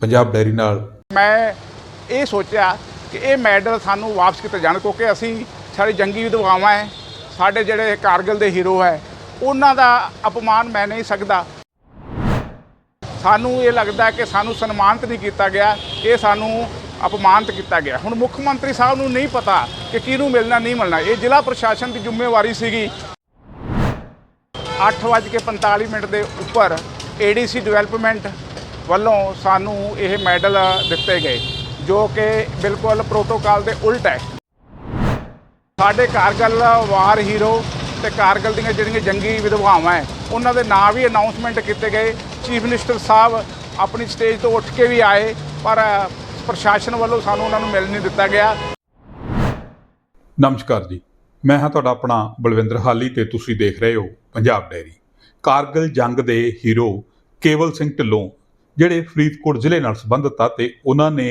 Punjab dairy ਨਾਲ। ਮੈਂ ਇਹ ਸੋਚਿਆ ਕਿ ਇਹ ਮੈਡਲ ਸਾਨੂੰ ਵਾਪਸ ਕੀਤੇ ਜਾਣ, ਕਿਉਂਕਿ ਅਸੀਂ ਸਾਡੇ ਜੰਗੀ ਵਿਧਵਾਵਾਂ ਹੈ, ਸਾਡੇ ਜਿਹੜੇ ਕਾਰਗਿਲ ਦੇ ਹੀਰੋ ਹੈ, ਉਹਨਾਂ ਦਾ ਅਪਮਾਨ ਮੈਂ ਨਹੀਂ ਸਕਦਾ। ਸਾਨੂੰ ਇਹ ਲੱਗਦਾ ਕਿ ਸਾਨੂੰ ਸਨਮਾਨਿਤ ਨਹੀਂ ਕੀਤਾ ਗਿਆ, ਇਹ ਸਾਨੂੰ ਅਪਮਾਨਿਤ ਕੀਤਾ ਗਿਆ। ਹੁਣ ਮੁੱਖ ਮੰਤਰੀ ਸਾਹਿਬ ਨੂੰ ਨਹੀਂ ਪਤਾ ਕਿ ਕਿਹਨੂੰ ਮਿਲਣਾ, ਨਹੀਂ ਮਿਲਣਾ। ਇਹ ਜ਼ਿਲ੍ਹਾ ਪ੍ਰਸ਼ਾਸਨ ਦੀ ਜ਼ਿੰਮੇਵਾਰੀ ਸੀਗੀ। 8:45 ਮਿੰਟ ਦੇ ਉੱਪਰ ਏਡੀਸੀ ਡਿਵੈਲਪਮੈਂਟ ਵੱਲੋਂ ਸਾਨੂੰ ਇਹ ਮੈਡਲ ਦਿੱਤੇ ਗਏ, ਜੋ ਕਿ ਬਿਲਕੁਲ ਪ੍ਰੋਟੋਕਾਲ ਦੇ ਉਲਟ ਹੈ। ਸਾਡੇ ਕਾਰਗਲ ਵਾਰ ਹੀਰੋ ਤੇ ਕਾਰਗਲ ਦੀਆਂ ਜਿਹੜੀਆਂ ਜੰਗੀ ਵਿਧਵਾਵਾਂ ਹੈ, ਉਹਨਾਂ ਦੇ ਨਾਂ ਵੀ ਅਨਾਉਂਸਮੈਂਟ ਕੀਤੇ ਗਏ। ਚੀਫ ਮਿਨਿਸਟਰ ਸਾਹਿਬ ਆਪਣੀ ਸਟੇਜ ਤੋਂ ਉੱਠ ਕੇ ਵੀ ਆਏ, ਪਰ ਪ੍ਰਸ਼ਾਸਨ ਵੱਲੋਂ ਸਾਨੂੰ ਉਹਨਾਂ ਨੂੰ ਮਿਲ ਨਹੀਂ ਦਿੱਤਾ ਗਿਆ। ਨਮਸਕਾਰ ਜੀ। ਮੈਂ ਹਾਂ ਤੁਹਾਡਾ ਆਪਣਾ ਬਲਵਿੰਦਰ ਹਾਲੀ ਤੇ ਤੁਸੀਂ ਦੇਖ ਰਹੇ ਹੋ ਪੰਜਾਬ ਡੈਰੀ। ਕਾਰਗਿਲ ਜੰਗ ਦੇ ਹੀਰੋ ਕੇਵਲ ਸਿੰਘ ਢਿੱਲੋਂ ਜਿਹੜੇ ਫਰੀਦਕੋਟ ਜ਼ਿਲ੍ਹੇ ਨਾਲ ਸੰਬੰਧਿਤ ਆ ਤੇ ਉਹਨਾਂ ਨੇ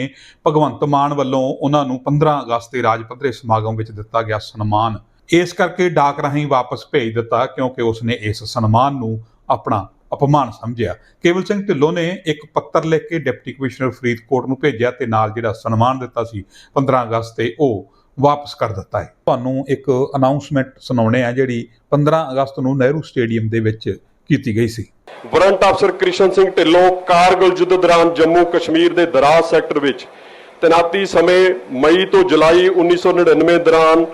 ਭਗਵੰਤ ਮਾਨ ਵੱਲੋਂ ਉਹਨਾਂ ਨੂੰ 15 ਅਗਸਤ ਦੇ ਰਾਜ ਪੱਧਰੇ ਸਮਾਗਮ ਵਿੱਚ ਦਿੱਤਾ ਗਿਆ ਸਨਮਾਨ। ਇਸ ਕਰਕੇ ਡਾਕ ਰਾਹੀਂ ਵਾਪਸ ਭੇਜ ਦਿੱਤਾ ਕਿਉਂਕਿ ਉਸਨੇ ਇਸ ਸਨਮਾਨ ਨੂੰ ਆਪਣਾ ਅਪਮਾਨ ਸਮਝਿਆ। ਕੇਵਲ ਸਿੰਘ ਢਿੱਲੋਂ ਨੇ ਇੱਕ ਪੱਤਰ ਲਿਖ ਕੇ ਡਿਪਟੀ ਕਮਿਸ਼ਨਰ ਫਰੀਦਕੋਟ ਨੂੰ ਭੇਜਿਆ ਤੇ ਨਾਲ ਜਿਹੜਾ ਸਨਮਾਨ ਦਿੱਤਾ ਸੀ 15 ਅਗਸਤ ਤੇ ਉਹ ਵਾਪਸ ਕਰ ਦਿੱਤਾ ਹੈ। ਤੁਹਾਨੂੰ ਇੱਕ ਅਨਾਉਂਸਮੈਂਟ ਸੁਣਾਉਣੇ ਆ ਜਿਹੜੀ 15 ਅਗਸਤ ਨੂੰ ਨਹਿਰੂ ਸਟੇਡੀਅਮ ਦੇ ਵਿੱਚ ਕੀਤੀ ਗਈ ਸੀ। ਵਾਰੰਟ ਅਫਸਰ ਕ੍ਰਿਸ਼ਨ ਸਿੰਘ ਢਿੱਲੋਂ ਕਾਰਗਿਲ ਯੁੱਧ ਦੌਰਾਨ ਜੰਮੂ ਕਸ਼ਮੀਰ ਦੇ ਦਰਾਜ਼ ਸੈਕਟਰ ਵਿੱਚ ਤੈਨਾਤੀ ਸਮੇਂ ਮਈ ਤੋਂ ਜੁਲਾਈ 1999 ਦੌਰਾਨ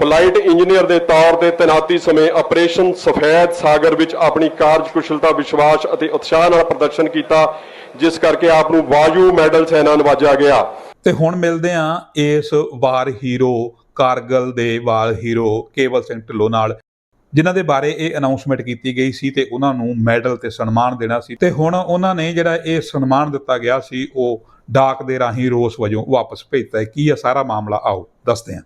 ਫਲਾਈਟ ਇੰਜੀਨੀਅਰ ਦੇ ਤੌਰ ਤੇ ਤੈਨਾਤੀ ਸਮੇਂ ਆਪਰੇਸ਼ਨ ਸਫੈਦ ਸਾਗਰ ਵਿੱਚ ਆਪਣੀ ਕਾਰਜਕੁਸ਼ਲਤਾ ਵਿਸ਼ਵਾਸ ਅਤੇ ਉਤਸ਼ਾਹ ਨਾਲ ਪ੍ਰਦਰਸ਼ਨ ਕੀਤਾ ਜਿਸ ਕਰਕੇ ਆਪ ਨੂੰ ਵਾਯੂ ਮੈਡਲ ਸੈਨਾ ਨਵਾਜਿਆ ਗਿਆ। ਤੇ ਹੁਣ ਮਿਲਦੇ ਆ ਇਸ ਵਾਰ ਹੀਰੋ ਕਾਰਗਲ ਦੇ ਵਾਰ ਹੀਰੋ ਕੇਵਲ ਸਿੰਘ ਢਿੱਲੋਂ ਨਾਲ। ਜਿਨ੍ਹਾਂ ਦੇ ਬਾਰੇ ਇਹ ਅਨਾਉਂਸਮੈਂਟ ਕੀਤੀ ਗਈ ਸੀ ਤੇ ਉਹਨਾਂ ਨੂੰ ਮੈਡਲ ਤੇ ਸਨਮਾਨ ਦੇਣਾ ਸੀ। ਤੇ ਹੁਣ ਉਹਨਾਂ ਨੇ ਜਿਹੜਾ ਇਹ ਸਨਮਾਨ ਦਿੱਤਾ ਗਿਆ ਸੀ, ਉਹ ਡਾਕ ਦੇ ਰਾਹੀਂ ਰੋਸ ਵਜੋਂ ਵਾਪਸ ਭੇਜਤਾ ਹੈ। ਕੀ ਹੈ ਸਾਰਾ ਮਾਮਲਾ? ਆਓ, ਦੱਸਦੇ ਹਾਂ।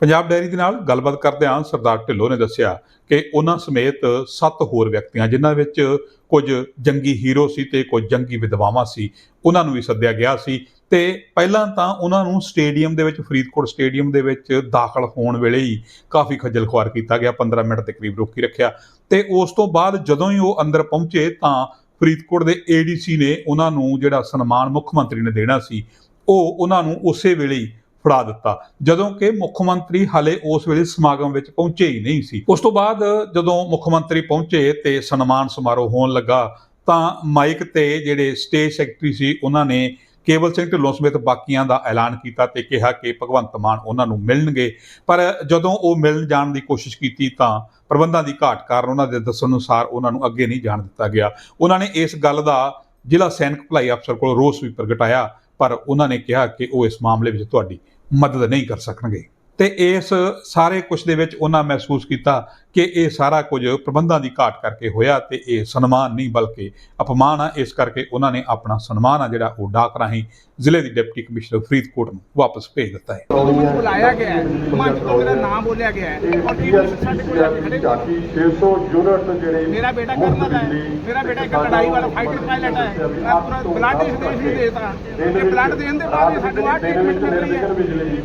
ਪੰਜਾਬ ਡੈਰੀ ਦੇ ਨਾਲ ਗੱਲਬਾਤ ਕਰਦਿਆਂ ਸਰਦਾਰ ਢਿੱਲੋਂ ਨੇ ਦੱਸਿਆ ਕਿ ਉਹਨਾਂ ਸਮੇਤ ਸੱਤ ਹੋਰ ਵਿਅਕਤੀਆਂ, ਜਿਨ੍ਹਾਂ ਵਿੱਚ ਕੁਝ ਜੰਗੀ ਹੀਰੋ ਸੀ ਤੇ ਕੁਝ ਜੰਗੀ ਵਿਧਵਾਵਾਂ ਸੀ, ਉਹਨਾਂ ਨੂੰ ਵੀ ਸੱਦਿਆ ਗਿਆ ਸੀ। ਤੇ ਪਹਿਲਾਂ ਤਾਂ ਉਹਨਾਂ ਨੂੰ ਸਟੇਡੀਅਮ ਦੇ ਵਿੱਚ, ਫਰੀਦਕੋਟ ਸਟੇਡੀਅਮ ਦੇ ਵਿੱਚ ਦਾਖਲ ਹੋਣ ਵੇਲੇ ਹੀ ਕਾਫੀ ਖੱਜਲ ਖੁਆਰ ਕੀਤਾ ਗਿਆ 15 ਮਿੰਟ ਦੇ ਕਰੀਬ ਰੋਕੀ ਰੱਖਿਆ। ਤੇ ਉਸ ਤੋਂ ਬਾਅਦ ਜਦੋਂ ਹੀ ਉਹ ਅੰਦਰ ਪਹੁੰਚੇ ਤਾਂ ਫਰੀਦਕੋਟ ਦੇ ਏਡੀਸੀ ਨੇ ਉਹਨਾਂ ਨੂੰ ਜਿਹੜਾ ਸਨਮਾਨ ਮੁੱਖ ਮੰਤਰੀ ਨੇ ਦੇਣਾ ਸੀ, ਉਹ ਉਹਨਾਂ ਨੂੰ ਉਸੇ ਵੇਲੇ ਹੀ ਫੜਾ ਦਿੱਤਾ। ਜਦੋਂ ਕਿ ਮੁੱਖ ਮੰਤਰੀ ਹਾਲੇ ਉਸ ਵੇਲੇ ਸਮਾਗਮ ਵਿੱਚ ਪਹੁੰਚੇ ਹੀ ਨਹੀਂ ਸੀ। ਉਸ ਤੋਂ ਬਾਅਦ ਜਦੋਂ ਮੁੱਖ ਮੰਤਰੀ ਪਹੁੰਚੇ ਤੇ ਸਨਮਾਨ ਸਮਾਰੋਹ ਹੋਣ ਲੱਗਾ, ਤਾਂ ਮਾਈਕ ਤੇ ਜਿਹੜੇ ਸਟੇਜ ਸੈਕਟਰੀ ਸੀ, ਉਹਨਾਂ ਨੇ ਕੇਵਲ ਸਿੰਘ ਢਿੱਲੋਂ ਸਮੇਤ ਬਾਕੀਆਂ ਦਾ ਐਲਾਨ ਕੀਤਾ ਤੇ ਕਿਹਾ ਕਿ ਭਗਵੰਤ ਮਾਨ ਉਹਨਾਂ ਨੂੰ ਮਿਲਣਗੇ। ਪਰ ਜਦੋਂ ਉਹ ਮਿਲਣ ਜਾਣ ਦੀ ਕੋਸ਼ਿਸ਼ ਕੀਤੀ ਤਾਂ ਪ੍ਰਬੰਧਾਂ ਦੀ ਘਾਟ ਕਾਰਨ ਉਹਨਾਂ ਦੇ ਦੱਸਣ ਅਨੁਸਾਰ ਉਹਨਾਂ ਨੂੰ ਅੱਗੇ ਨਹੀਂ ਜਾਣ ਦਿੱਤਾ ਗਿਆ। ਉਹਨਾਂ ਨੇ ਇਸ ਗੱਲ ਦਾ ਜ਼ਿਲ੍ਹਾ ਸੈਨਿਕ ਭਲਾਈ ਅਫਸਰ ਕੋਲ ਰੋਸ ਵੀ ਪ੍ਰਗਟਾਇਆ, ਪਰ ਉਹਨਾਂ ਨੇ ਕਿਹਾ ਕਿ ਉਹ ਇਸ ਮਾਮਲੇ ਵਿੱਚ ਤੁਹਾਡੀ ਮਦਦ ਨਹੀਂ ਕਰ ਸਕਣਗੇ। ਤੇ ਇਸ ਸਾਰੇ ਕੁਝ ਦੇ ਵਿੱਚ ਉਹਨਾਂ ਮਹਿਸੂਸ ਕੀਤਾ ਕਿ ਇਹ ਸਾਰਾ ਕੁਝ ਪ੍ਰਬੰਧਾਂ ਦੀ ਘਾਟ ਕਰਕੇ ਹੋਇਆ ਤੇ ਇਹ ਸਨਮਾਨ ਨਹੀਂ ਬਲਕਿ ਅਪਮਾਨ ਆ। ਇਸ ਕਰਕੇ ਉਹਨਾਂ ਨੇ ਆਪਣਾ ਸਨਮਾਨ ਆ ਜਿਹੜਾ ਉਹ ਡਾਕ ਰਾਹੀਂ ਜ਼ਿਲ੍ਹੇ ਦੀ ਡਿਪਟੀ ਕਮਿਸ਼ਨਰ ਫਰੀਦਕੋਟ ਨੂੰ ਵਾਪਸ ਭੇਜ ਦਿੱਤਾ ਹੈ। ਮੈਨੂੰ ਬੁਲਾਇਆ ਗਿਆ ਹੈ। ਮੰਚ ਤੋਂ ਮੇਰਾ ਨਾਮ ਬੋਲਿਆ ਗਿਆ ਹੈ। ਔਰ ਮਿਨਿਸਟਰ ਸਾਡੇ ਕੋਲ ਆ ਕੇ ਖੜੇ ਹੋਏ। 600 ਯੂਨਿਟ ਜਿਹੜੇ ਮੇਰਾ ਬੇਟਾ ਕਰਨਲ ਹੈ। ਮੇਰਾ ਬੇਟਾ ਇੱਕ ਲੜਾਈ ਵਾਲਾ ਫਾਈਟਰ ਪਾਇਲਟ ਹੈ। ਮੈਂ ਪੂਰਾ ਬਲੱਡ ਇਸ ਦੇਸ਼ ਨੂੰ ਦੇਤਾ ਤੇ। ਬਲੱਡ ਦੇਣ ਦੇ ਬਾਅਦ ਸਾਨੂੰ ਆਹ ਟ੍ਰੀਟਮੈਂਟ ਮਿਲ ਰਹੀ ਹੈ ਬਿਜਲੀ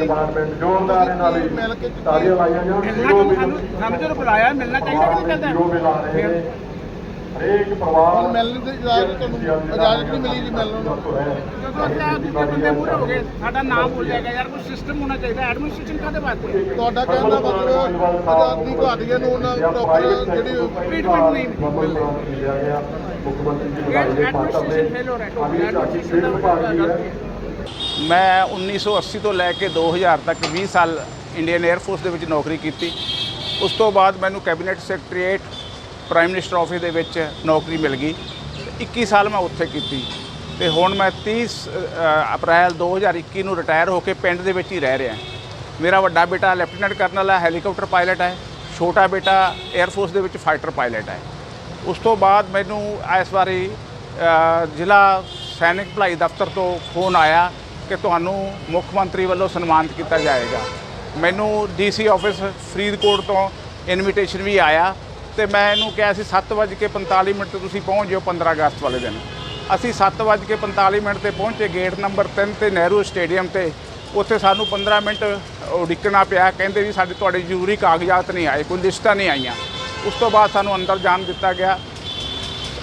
ਡਿਪਾਰਟਮੈਂਟ ਜੋਰਦਾਰ ਨਾਲ ਹੀ ਮਿਲ ਕੇ ਤਾਲੀਆਂ ਲਾਈਆਂ ਜਾਣ। ਸਾਨੂੰ ਜਦੋਂ ਬੁਲਾਇਆ ਮਿਲਣਾ ਚਾਹੀਦਾ ਕਿ ਨਹੀਂ ਜ਼ੀਰੋ ਬਿੱਲ ਆ ਰਹੇ ਨੇ। ਹਰੇਕ ਪਰਿਵਾਰ ਮਿਲਣ ਦੀ ਇਜਾਜ਼ਤ ਤੁਹਾਨੂੰ ਇਜਾਜ਼ਤ ਨਹੀਂ ਮਿਲੀ ਜੀ ਮਿਲਣ ਨੂੰ। ਜਦੋਂ ਅਸੀਂ ਆਹ ਦੂਜੇ ਬੰਦੇ ਮੂਹਰੇ ਹੋ ਗਏ ਸਾਡਾ ਨਾਮ ਬੋਲਿਆ ਗਿਆ ਯਾਰ ਕੋਈ ਸਿਸਟਮ ਹੋਣਾ ਚਾਹੀਦਾ ਐਡਮਿਨਿਸਟ੍ਰੇਸ਼ਨ ਕਾਦੇ ਵਾਸਤੇ? ਤੁਹਾਡਾ ਕਹਿਣ ਦਾ ਮਤਲਬ ਆਜ਼ਾਦੀ ਘਾਟੀਆਂ ਨੂੰ ਉਹਨਾਂ ਪ੍ਰੋਪਰ ਜਿਹੜੀ ਟ੍ਰੀਟਮੈਂਟ ਨਹੀਂ ਮਿਲਿਆ ਗਿਆ। ਮੁੱਖ ਮੰਤਰੀ ਜੀ ਇਹ ਐਡਮਿਨਿਸਟ੍ਰੇਸ਼ਨ ਫੇਲ ਹੋ ਰਿਹਾ ਹੈ ਐਡਮਿਨਿਸਟ੍ਰੇਸ਼ਨ ਦਾ ਗਲਤੀ ਹੈ। ਮੈਂ 1980 ਤੋਂ ਲੈ ਕੇ 2000 ਤੱਕ 20 ਸਾਲ ਇੰਡੀਅਨ 에ਅਰ ਫੋਰਸ ਦੇ ਵਿੱਚ ਨੌਕਰੀ ਕੀਤੀ। ਉਸ ਤੋਂ ਬਾਅਦ ਮੈਨੂੰ cabinet secretariat prime minister office ਦੇ ਵਿੱਚ ਨੌਕਰੀ ਮਿਲ ਗਈ। ਤੇ 21 ਸਾਲ ਮੈਂ ਉੱਥੇ ਕੀਤੀ ਤੇ ਹੁਣ ਮੈਂ 30 ਅ, ਅਪ੍ਰੈਲ 2021 ਨੂੰ ਰਿਟਾਇਰ ਹੋ ਕੇ ਪਿੰਡ ਦੇ ਵਿੱਚ ਹੀ ਰਹਿ ਰਿਹਾ। ਮੇਰਾ ਵੱਡਾ ਬੇਟਾ ਲੈਫਟੀਨੈਂਟ ਕਰਨਲ ਹੈ ਹੈਲੀਕਾਪਟਰ ਪਾਇਲਟ ਹੈ ਛੋਟਾ ਬੇਟਾ 에ਅਰ ਫੋਰਸ ਦੇ ਵਿੱਚ ਫਾਈਟਰ ਪਾਇਲਟ ਹੈ। ਉਸ ਤੋਂ ਬਾਅਦ ਮੈਨੂੰ ਇਸ ਵਾਰੀ ਜ਼ਿਲ੍ਹਾ ਸੈਨਿਕ ਭਲਾਈ ਦਫ਼ਤਰ ਤੋਂ ਫੋਨ ਆਇਆ ਕਿ ਤੁਹਾਨੂੰ ਮੁੱਖ ਮੰਤਰੀ ਵੱਲੋਂ ਸਨਮਾਨਿਤ ਕੀਤਾ ਜਾਏਗਾ। ਮੈਨੂੰ ਡੀਸੀ ਆਫਿਸ ਫਰੀਦਕੋਟ ਤੋਂ ਇਨਵੀਟੇਸ਼ਨ ਵੀ ਆਇਆ ਤੇ ਮੈਂ ਇਹਨੂੰ ਕਿਹਾ ਸੀ 7:45 ਮਿੰਟ ਤੇ ਤੁਸੀਂ ਪਹੁੰਚ ਜਿਓ 15 ਅਗਸਤ ਵਾਲੇ ਦਿਨ। ਅਸੀਂ 7:45 ਮਿੰਟ ਤੇ ਪਹੁੰਚੇ ਗੇਟ ਨੰਬਰ 3 ਤੇ ਨਹਿਰੂ ਸਟੇਡੀਅਮ ਤੇ। ਉੱਥੇ ਸਾਨੂੰ 15 ਮਿੰਟ ਉਡੀਕਣਾ ਪਿਆ, ਕਹਿੰਦੇ ਵੀ ਸਾਡੇ ਤੁਹਾਡੇ ਜ਼ਰੂਰੀ ਕਾਗਜ਼ਾਤ ਨਹੀਂ ਆਏ, ਕੋਈ ਲਿਸਟਾਂ ਨਹੀਂ ਆਈਆਂ। ਉਸ ਤੋਂ ਬਾਅਦ ਸਾਨੂੰ ਅੰਦਰ ਜਾਣ ਦਿੱਤਾ ਗਿਆ।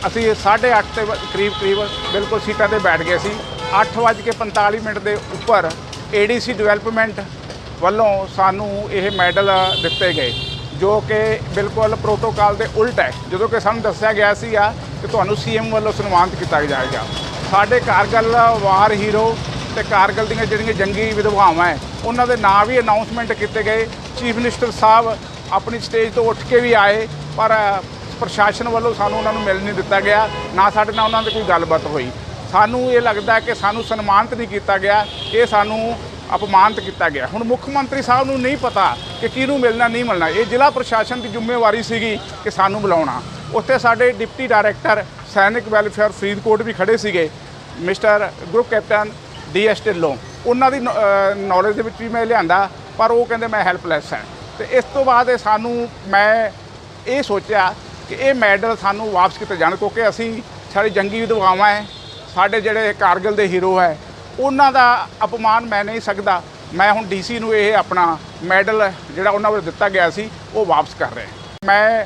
ਅਸੀਂ 8:30 ਤੇ ਬ- ਕਰੀਬ ਕਰੀਬ ਬਿਲਕੁਲ ਸੀਟਾਂ ਤੇ ਬੈਠ ਗਏ ਸੀ। 8:45 ਮਿੰਟ ਦੇ ਉੱਪਰ ਏਡੀਸੀ ਡਿਵੈਲਪਮੈਂਟ ਵੱਲੋਂ ਸਾਨੂੰ ਇਹ ਮੈਡਲ ਦਿੱਤੇ ਗਏ, ਜੋ ਕਿ ਬਿਲਕੁਲ ਪ੍ਰੋਟੋਕਾਲ ਦੇ ਉਲਟ ਹੈ। ਜਦੋਂ ਕਿ ਸਾਨੂੰ ਦੱਸਿਆ ਗਿਆ ਸੀਗਾ ਕਿ ਤੁਹਾਨੂੰ ਸੀਐਮ ਵੱਲੋਂ ਸਨਮਾਨਿਤ ਕੀਤਾ ਜਾਏਗਾ। ਸਾਡੇ ਕਾਰਗਲ ਵਾਰ ਹੀਰੋ ਤੇ ਕਾਰਗਲ ਦੀਆਂ ਜਿਹੜੀਆਂ ਜੰਗੀ ਵਿਧਵਾਵਾਂ ਹੈ, ਉਹਨਾਂ ਦੇ ਨਾਂ ਵੀ ਅਨਾਉਂਸਮੈਂਟ ਕੀਤੇ ਗਏ। ਚੀਫ ਮਿਨਿਸਟਰ ਸਾਹਿਬ ਆਪਣੀ ਸਟੇਜ ਤੋਂ ਉੱਠ ਕੇ ਵੀ ਆਏ, ਪਰ ਪ੍ਰਸ਼ਾਸਨ ਵੱਲੋਂ ਸਾਨੂੰ ਉਹਨਾਂ ਨੂੰ ਮਿਲ ਨਹੀਂ ਦਿੱਤਾ ਗਿਆ, ਨਾ ਸਾਡੇ ਨਾਲ ਉਹਨਾਂ ਦੀ ਕੋਈ ਗੱਲਬਾਤ ਹੋਈ। ਸਾਨੂੰ ਇਹ ਲੱਗਦਾ ਕਿ ਸਾਨੂੰ ਸਨਮਾਨਿਤ ਨਹੀਂ ਕੀਤਾ ਗਿਆ। ਇਹ ਸਾਨੂੰ ਅਪਮਾਨਿਤ ਕੀਤਾ ਗਿਆ। ਹੁਣ ਮੁੱਖ ਮੰਤਰੀ ਸਾਹਿਬ ਨੂੰ ਨਹੀਂ ਪਤਾ ਕਿ ਕਿਹਨੂੰ ਮਿਲਣਾ, ਨਹੀਂ ਮਿਲਣਾ। ਇਹ ਜ਼ਿਲ੍ਹਾ ਪ੍ਰਸ਼ਾਸਨ ਦੀ ਜ਼ਿੰਮੇਵਾਰੀ ਸੀਗੀ ਕਿ ਸਾਨੂੰ ਬੁਲਾਉਣਾ। ਉੱਥੇ ਸਾਡੇ ਡਿਪਟੀ ਡਾਇਰੈਕਟਰ, ਸੈਨਿਕ ਵੈਲਫੇਅਰ ਫਰੀਦਕੋਟ ਵੀ ਖੜੇ ਸੀਗੇ। Mister group captain D S Dhillon. ਉਹਨਾਂ ਦੀ ਨੌਲੇਜ ਦੇ ਵਿੱਚ ਵੀ ਮੈਂ ਲਿਆਂਦਾ, ਪਰ ਉਹ ਕਹਿੰਦੇ ਮੈਂ ਹੈਲਪਲੈਸ ਹਾਂ। ਤੇ ਇਸ ਤੋਂ ਬਾਅਦ ਇਹ ਸਾਨੂੰ, ਮੈਂ ਇਹ ਸੋਚਿਆ ਕਿ ਇਹ ਮੈਡਲ ਸਾਨੂੰ ਵਾਪਸ ਕੀਤੇ ਜਾਣ, ਕਿਉਂਕਿ ਅਸੀਂ ਸਾਡੇ ਜੰਗੀ ਵਿਧਵਾਵਾਂ ਹੈ। ਸਾਡੇ ਜਿਹੜੇ ਕਾਰਗਿਲ ਦੇ ਹੀਰੋ ਹੈ ਉਹਨਾਂ ਦਾ ਅਪਮਾਨ ਮੈਂ ਨਹੀਂ ਸਕਦਾ। ਮੈਂ ਹੁਣ ਡੀਸੀ ਨੂੰ ਇਹ ਆਪਣਾ ਮੈਡਲ ਜਿਹੜਾ ਉਹਨਾਂ ਵੱਲੋਂ ਦਿੱਤਾ ਗਿਆ ਸੀ, ਉਹ ਵਾਪਸ ਕਰ ਰਿਹਾ ਮੈਂ